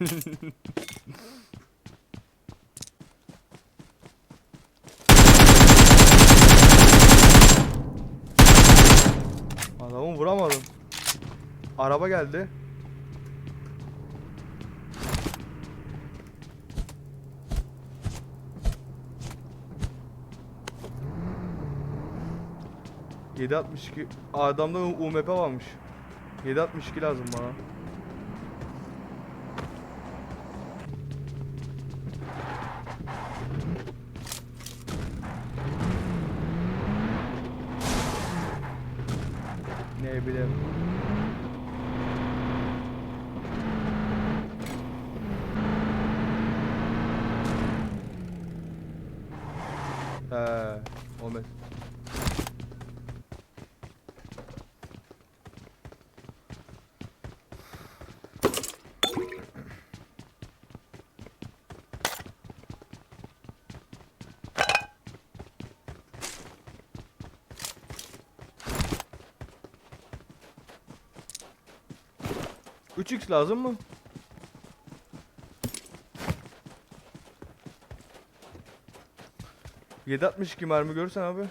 Adamı vuramadım. Araba geldi. Yedi altmış iki. Adamda UMP varmış. 762 lazım bana. Ne bileyim. He, x lazım mı? Yedi altmış iki mermi görürsen abi.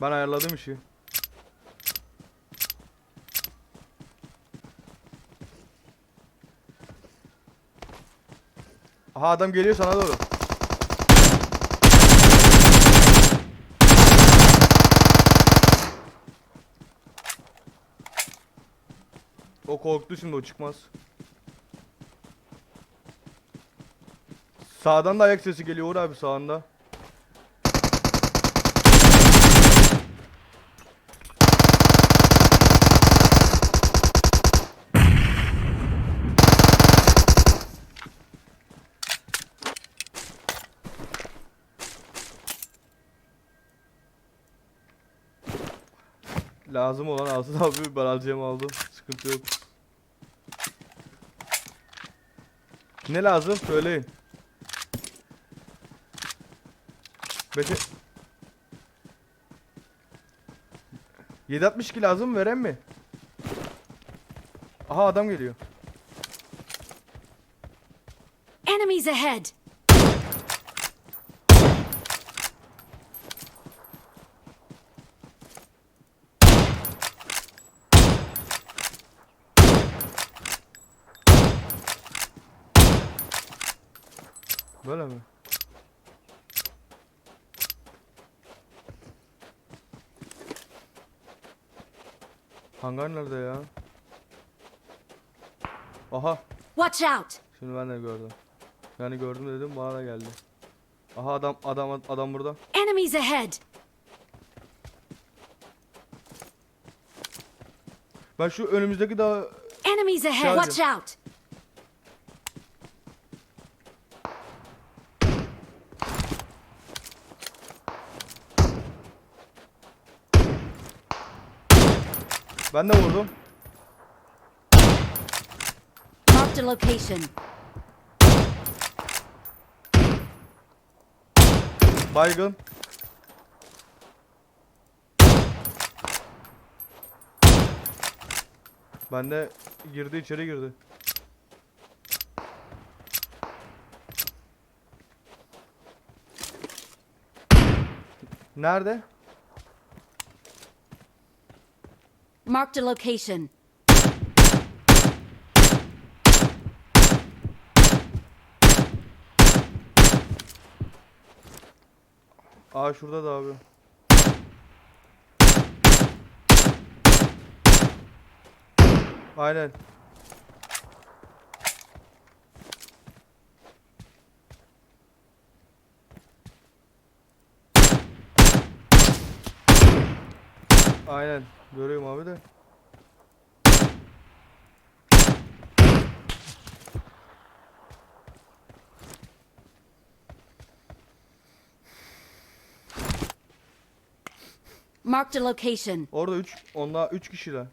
Ben ayarladım işi. Aha adam geliyor sana doğru. O korktu şimdi o çıkmaz. Sağdan da ayak sesi geliyor Uğur abi sağında. Lazım olan alsın abi ben alacağımı aldım. Sıkıntı yok. Ne lazım söyleyin. Beşe... 762 lazım veren mi? Aha adam geliyor. Enemies ahead! Böyle mi? Hangar nerede ya? Aha. Watch out! Şimdi ben de gördüm. Yani gördüm dedim bana da geldi. Aha adam adam adam burada. Enemies ahead! Ben şu önümüzdeki daha Enemies ahead! Watch out! Ben de vurdum. Marked a location. Baygın. Ben de girdi içeri girdi. Nerede? Marked a location. Aa şurada da abi. Aynen. Aynen. Görüyorum abi de. Marked a location. Orada 3 onda 3 kişiler.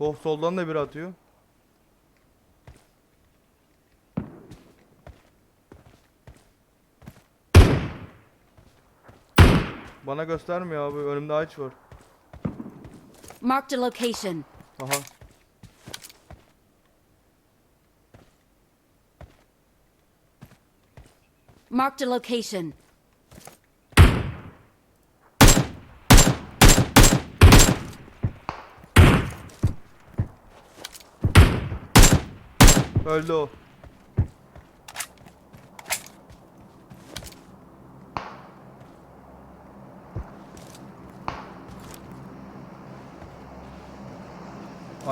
Oh soldan da biri atıyor. Bana göstermiyor abi. Önümde ağaç var. Marked a location. Aha. Marked a location. Öldü o.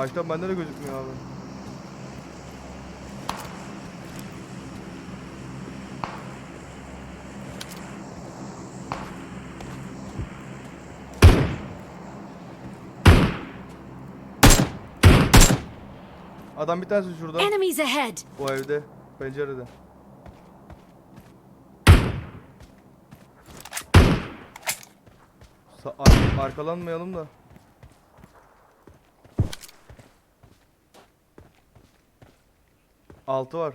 Ağaçtan bende de gözükmüyor abi. Adam bir tanesi şurada. Enemies ahead. Bu evde. Pencerede. Sa- ar- arkalanmayalım da. Altı var.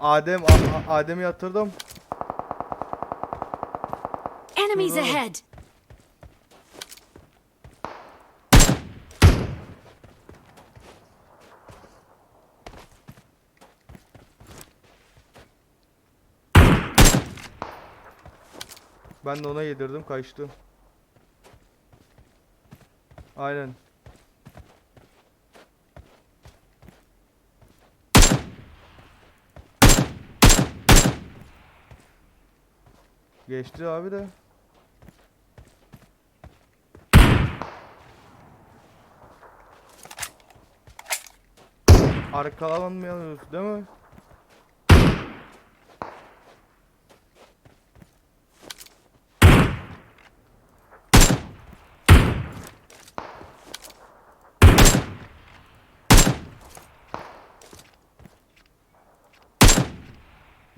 Adem, Adem'i yatırdım. Enemies ahead. Ben de ona yedirdim kaçtı. Aynen. Geçti abi de. Arkalanmayalım değil mi?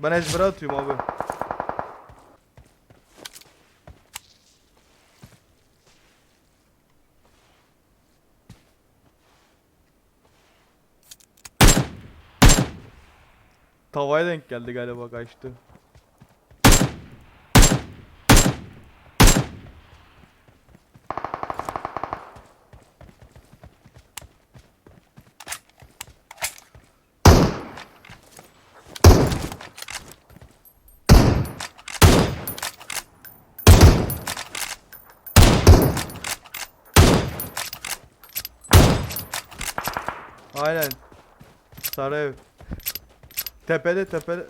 Ben ezbere atıyorum abi. Tavaya denk geldi galiba kaçtı. Tepede tepede.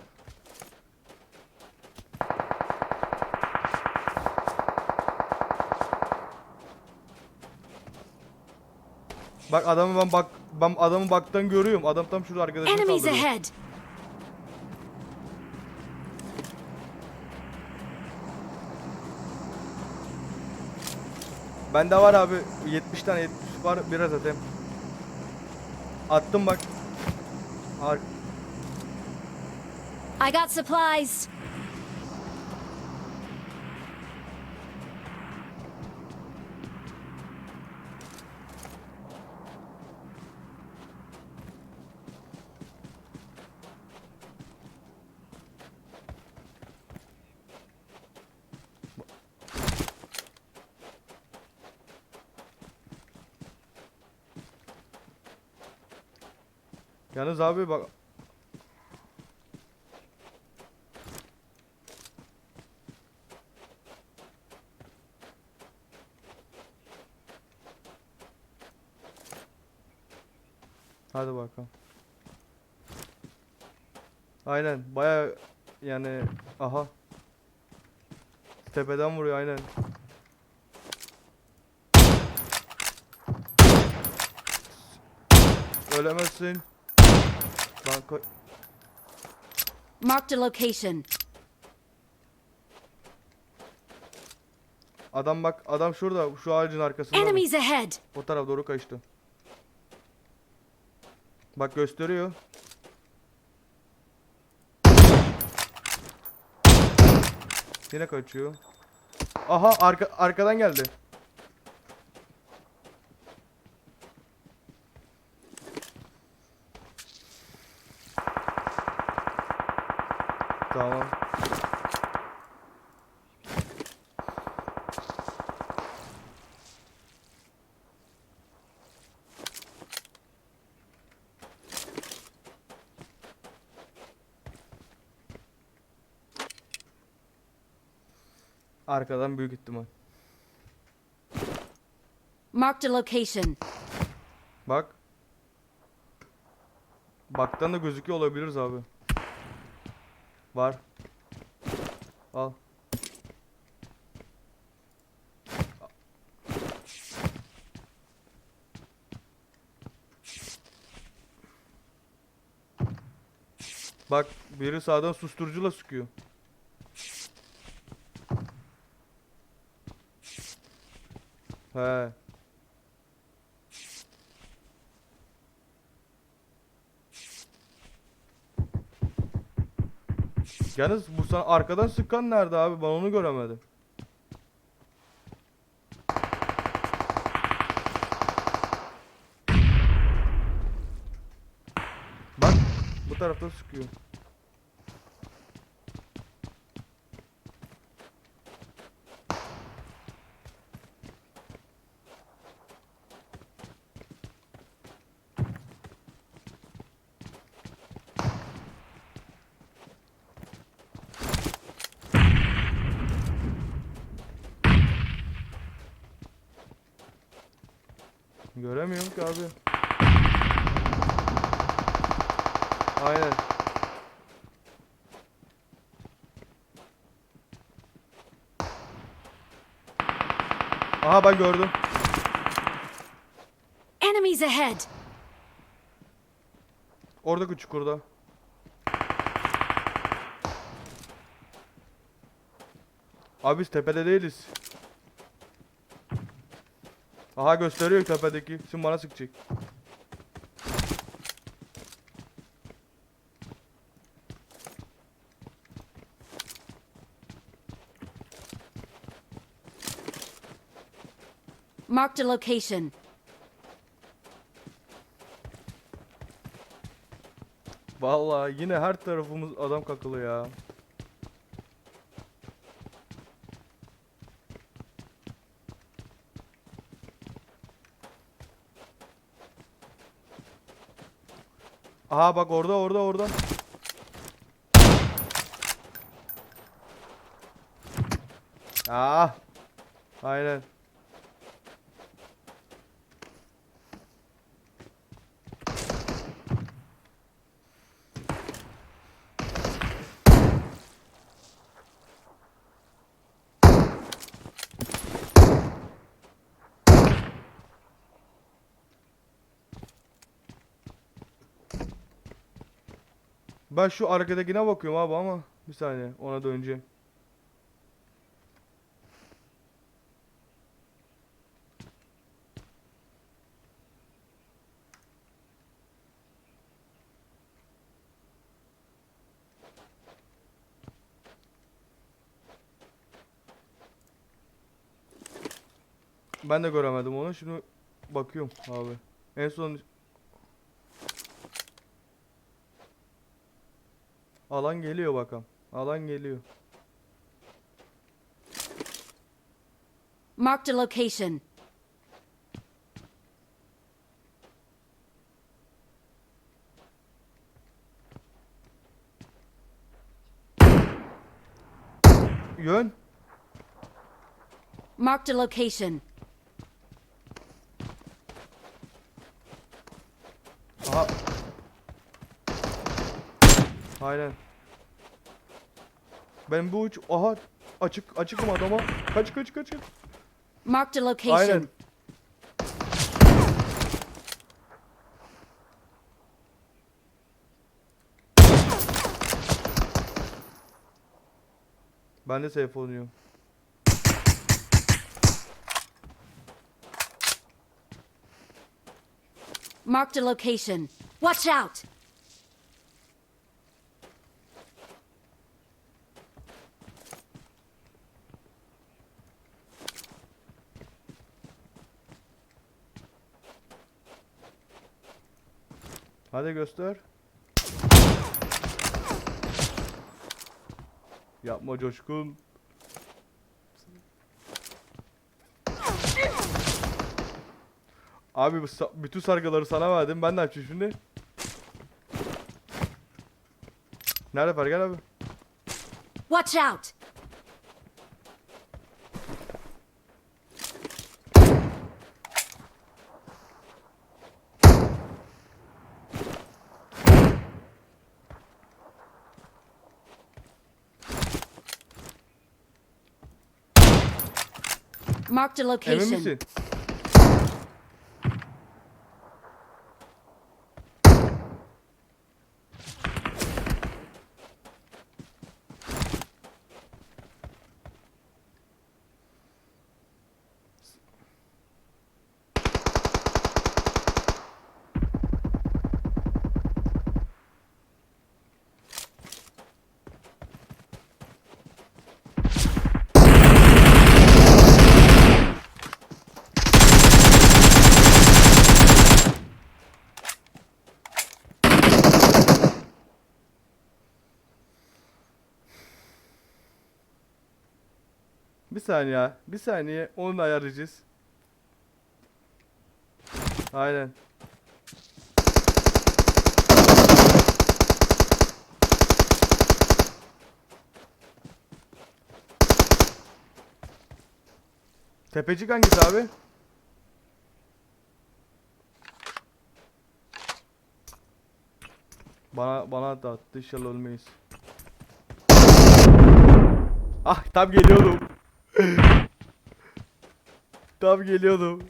Bak adamı ben bak ben adamı baktan görüyorum. Adam tam şurada arkadaşını Enemies kaldırıyor. ahead. Bende var abi 70 tane 70 var biraz atayım. Attım bak. Ar I got supplies. Yalnız abi bak Aynen baya yani aha. Tepeden vuruyor aynen. Ölemezsin. Banka Marked a location. Adam bak adam şurada şu ağacın arkasında. Enemies ahead! O tarafa doğru kaçtı. Bak gösteriyor. Yine kaçıyor. Aha arka arkadan geldi. Arkadan büyük ihtimal. Marked a location. Bak. Baktan da gözüküyor olabiliriz abi. Var. Al. Bak biri sağdan susturucuyla sıkıyor. He. Yalnız bu sana arkadan sıkan nerede abi? Ben onu göremedim. Bak bu taraftan sıkıyor. Göremiyorum ki abi. Aynen. Aha ben gördüm. Enemies ahead! Oradaki çukurda. Abi biz tepede değiliz. Aha gösteriyor tepedeki. Şimdi bana sıkacak. Marked a location. Vallahi yine her tarafımız adam kakılı ya. Aha bak orada orada orada. Ah. Aynen. Ben şu arkadakine bakıyorum abi ama bir saniye ona döneceğim. Ben de göremedim onu. Şimdi bakıyorum abi. En son Alan geliyor bakalım. Alan geliyor. Marked a location. Yön. Marked a location. Aynen. Ben bu uç... Aha açık açıkım adama. Kaç kaç kaç kaç. Mark the location. Aynen. Ben de safe oynuyorum. Mark the location. Watch out. Hadi göster. Yapma coşkun. Abi bütün sargıları sana verdim. Ben de açayım şimdi. Nerede Fergen abi? Watch out! Marked a Emin location. misin? Saniye ya. Bir saniye. Onu da ayarlayacağız. Aynen. Tepecik hangisi abi? Bana bana da attı inşallah ölmeyiz. Ah tam geliyordum. Tam geliyordum.